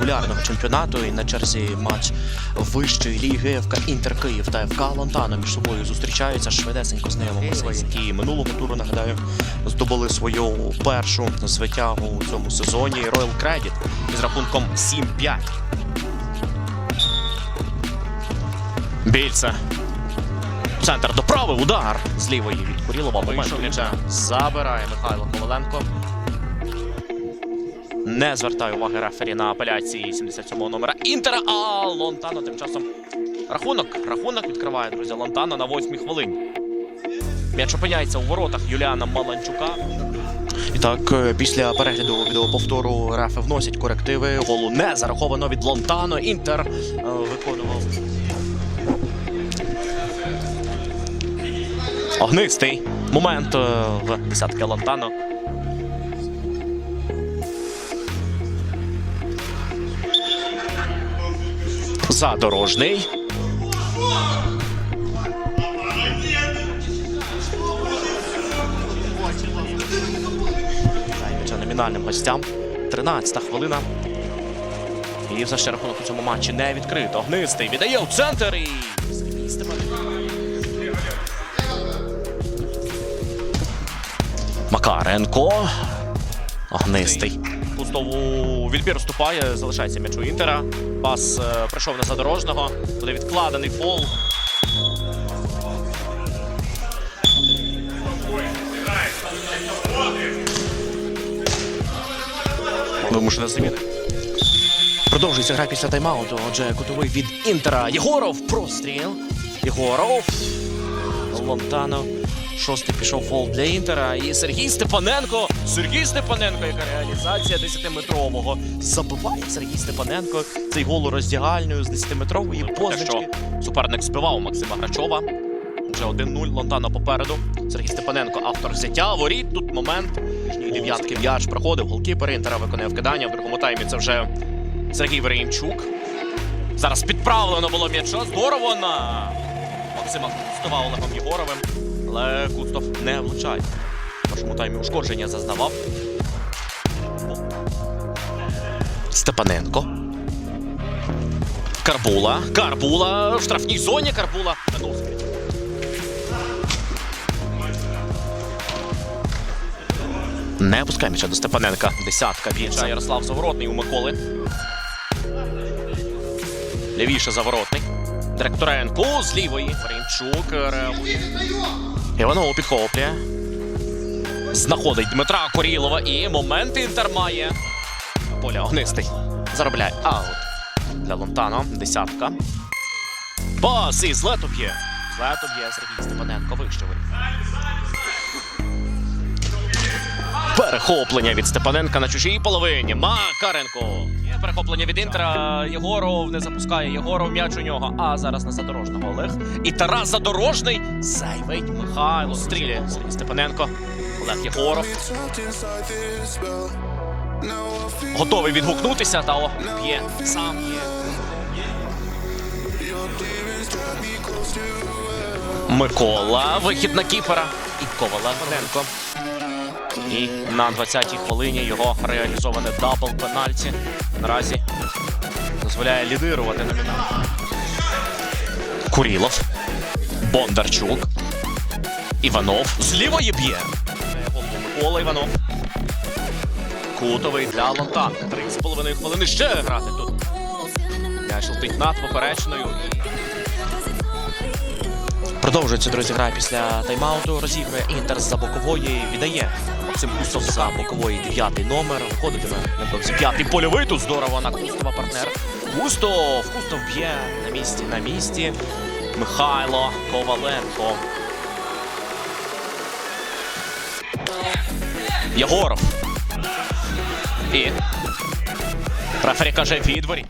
регулярного чемпіонату і на черзі матч вищої ліги ФК Інтер Київ та ФК Лантана між собою зустрічаються швидесенько знайомимося, які минулого туру нагадаю здобули свою першу звитягу у цьому сезоні. Royal Credit із рахунком 7-5. Більце. Центр доправив удар з лівої від Курілова. М'яча. Забирає Михайло Коваленко. Не звертає уваги рефері на апеляції 77-го номера Інтера. А Лонтано тим часом рахунок. Рахунок відкриває, друзі. Лонтано на восьмій хвилині. М'яч опиняється у воротах Юліана Маланчука. І так, е, після перегляду відеоповтору рефи вносять корективи. Голу не зараховано від Лонтано. Інтер е, виконував. Огнистий момент е, в десятки Лонтано. Задорожний. Номінальним гостям. 13-та хвилина. І все ще рахунок у цьому матчі не відкрито. Огнистий віддає у центр і. Макаренко. Огнистий. Пустову відбір вступає, залишається м'яч у Інтера. Пас е, прийшов на задорожного. Буде відкладений фол. Вимушена заміна. Продовжується гра після тайм-ауту. Отже, кутовий від Інтера. Єгоров. Простріл. Єгоров. Лонтано. Шостий пішов фол для Інтера. І Сергій Степаненко. Сергій Степаненко, яка реалізація 10-метрового. Забиває Сергій Степаненко. Цей гол у роздягальною з 10-метрової позначки. Суперник збивав Максима Грачова. Вже 1-0. Лонтано попереду. Сергій Степаненко, автор взяття. Воріт. Тут момент. Дев'ятки м'яч проходив. Голкіпер Інтера виконує вкидання. В другому таймі це вже Сергій Вереємчук. Зараз підправлено було м'яча. Здорово на Максима Кустова Олегом Єгоровим. Але Кустов не влучає. В першому таймі ушкодження зазнавав. Степаненко. Карбула. Карбула. В штрафній зоні Карбула. Не пускає м'яча до Степаненка. Десятка більша. Ярослав Заворотний у Миколи. Лівіше Заворотний. Директоренко з лівої. Фарінчук реагує. Іванов підхоплює. Знаходить Дмитра Корілова і момент Інтер має. Поля Огнистий. Заробляє аут. Для Лонтано. Десятка. Пас і злето б'є. Злето б'є Сергій Степаненко. Воріт. Перехоплення від Степаненка на чужій половині. Макаренко. Є перехоплення від Інтера. Єгоров не запускає. Єгоров м'яч у нього. А зараз на задорожного Олег. І Тарас Задорожний. Зайвить Михайло. Стріляє Степаненко. Олег Єгоров. Готовий відгукнутися. Та о, б'є. Сам є. Микола. Вихід на кіпера. І Коваленко. І на 20-й хвилині його реалізоване дабл пенальті. Наразі дозволяє лідирувати номінал. Курілов. Бондарчук. Іванов. З лівої б'є. Микола Іванов. Кутовий для Лонтанка. Три з половиною хвилини ще грати тут. М'яч летить над поперечною. Продовжується, друзі, гра після тайм-ауту. Розігрує Інтер з-за бокової. Віддає Кустов за бокової дев'ятий номер. Виходитиме невдовзі п'ятий польовий. Тут здорово на Кустова партнер. Кустов. Кустов б'є на місці, на місці. Михайло Коваленко. Єгоров. І. Рефері каже відворі.